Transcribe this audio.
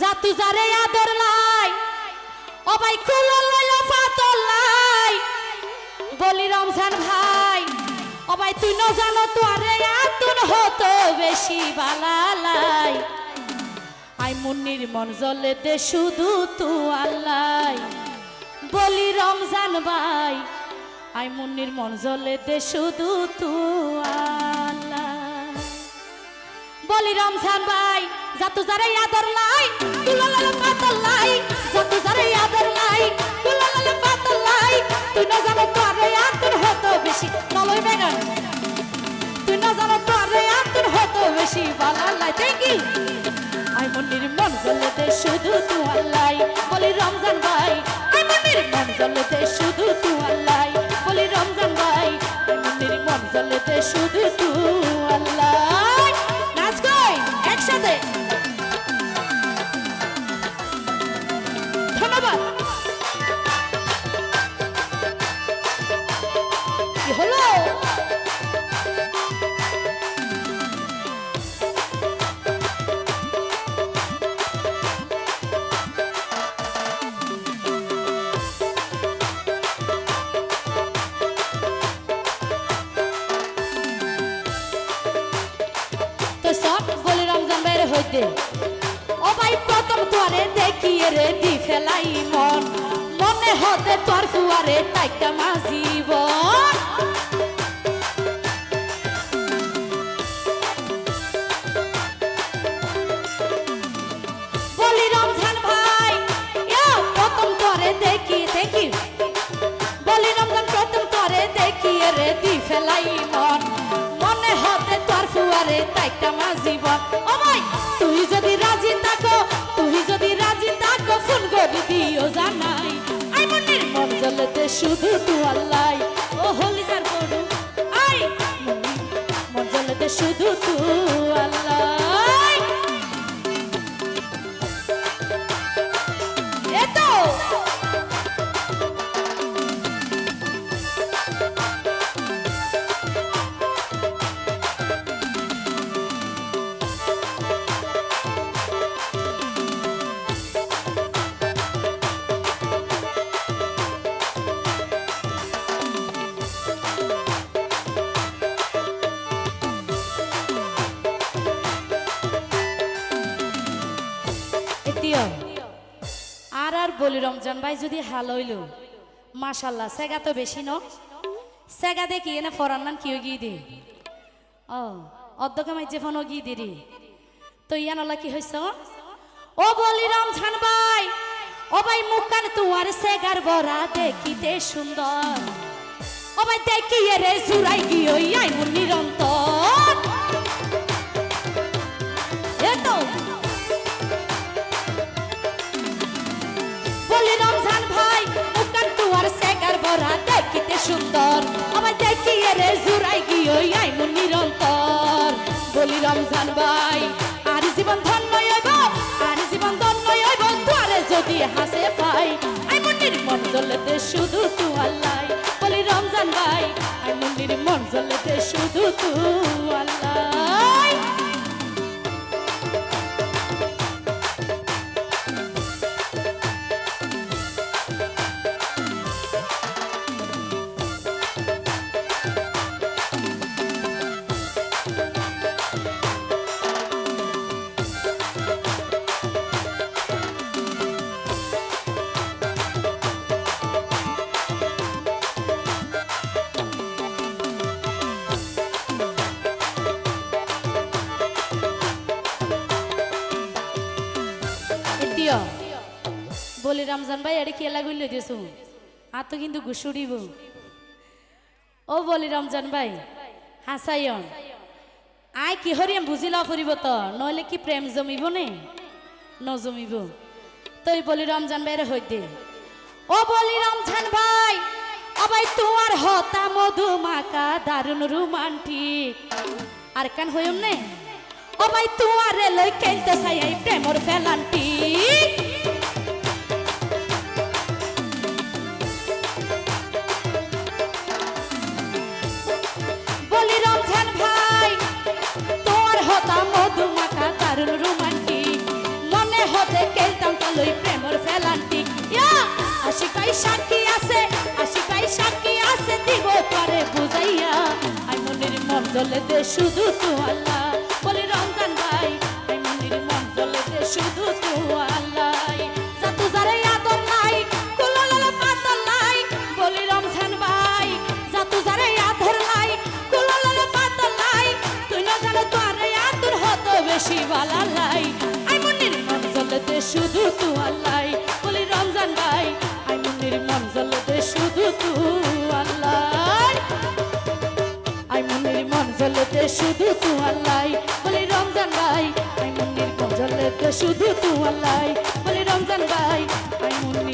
জাতু জারে আদর লাই। ও ভাই কুলো লইল ফাতল লাই। বলি, রমজান ভাই, ও ভাই, তুই ন জানো তো আরে আতুন হতো বেশি বালালাই আই মুন্নির মন জ্বলেতে শুধু তু আল্লাই বলি, রমজান ভাই, আই মুন্নির মন জ্বলেতে শুধু তু আল্লাহ বলি, রমজান ভাই, যাতু যারে আদর লাই তুলালালে পাতল লাই, যাতু যারে আদর লাই তুলালালে পাতল লাই, তুই না জানো তো আরে আতর হতো বেশি, নলই বেগান। তুই না জানো তো আরে আতর হতো বেশি, বালা লাই থ্যাংক আই মন্দির মন জ্বলেতে শুধু তু আল্লাহ বলি, রমজান ভাই আই মন্দির মন জ্বলেতে শুধু তু আল্লাহ বলি, রমজান ভাই আই মন্দির মন জ্বলেতে শুধু তু আল্লাহ একসাথে বাইরে ও ভাই প্রথম তোরে দেখিয়ে রে দি ফেলাই মন। মনে হতে তোর ভাই ইয়া, প্রথম দেখি দেখি। বলি রমজান প্রথম তোরে দেখিয়ে রে দি ফেলাই তাইটা মাঝিবন ও ভাই তুই এতিও আর আর বলি, রমজান ভাই যদি হাল হইল মাশাল্লাহ সেগা তো বেশি ন? সেগা দেখি এনে ফরান নান কিও গিয়ে দে। ও অর্ধকে মাইজে গিয়ে দিরি তো ইয়ানলা কি হয়েছ ও? বলি, রমজান ভাই, ও ভাই মুখান তুয়ার সেগার বরা দেখিতে সুন্দর। ও ভাই দেখি রে, জুড়াই গিয়ে নিরন্তর। জুড়াই গিয়ে আই মুন নিরন্তর। বলি, রমজান ভাই, আর জীবন ধন্য হইব, আর জীবন ধন্য হইব, দুয়ারে যদি হাসে পাই। আই মন্দির মন জ্বলেতে শুধু তু আল্লাহ। বলি, রমজান ভাই আই মন্দির মন জ্বলেতে শুধু তু এটিও বলি, রমজান ভাই এড়ে খেলা গুলো দিয়েছ? আর তো কিন্তু ঘুষুড়িব ও বলি, রমজান ভাই হাসাইন আয় কি হরিয়াম বুঝিলা ফুরিব তো, নইলে কি প্রেম জমিব নে? ন জমিব। তই বলি, রমজান ভাইরে হইতে ও বলি, রমজান ভাই ভাই তোমার হতা মধু মাকা দারুণ রোমান্টিক। আর কান হইম নে? ও ভাই তুয়ারে লই খেলতে চাই এই প্রেমর ফেলান্টি। বলি, রমজান ভাই তোমার হতা মধু মাখা দারুণ রোমান্টিক। মনে হতে খেলতাম লই প্রেমর ফেলান্টিক। আশিকাই সাক্ষী আছে, আশিকাই সাক্ষী আছে, দিব পারে বুঝাইয়া। আই মনের মন দলেতে শুধু তো আল্লাহ। বলে শুধু তু আল্লাহ। বলি, রমজান ভাই, আই মনির মন জ্বলে দে শুধু তু আল্লাহ। আই মনির মন জ্বলেতে শুধু তু আল্লাহ। বলি, রমজান ভাই, আই মনির মন জ্বলেতে শুধু তু আল্লাহ। বলি, রমজান ভাই, আই মনির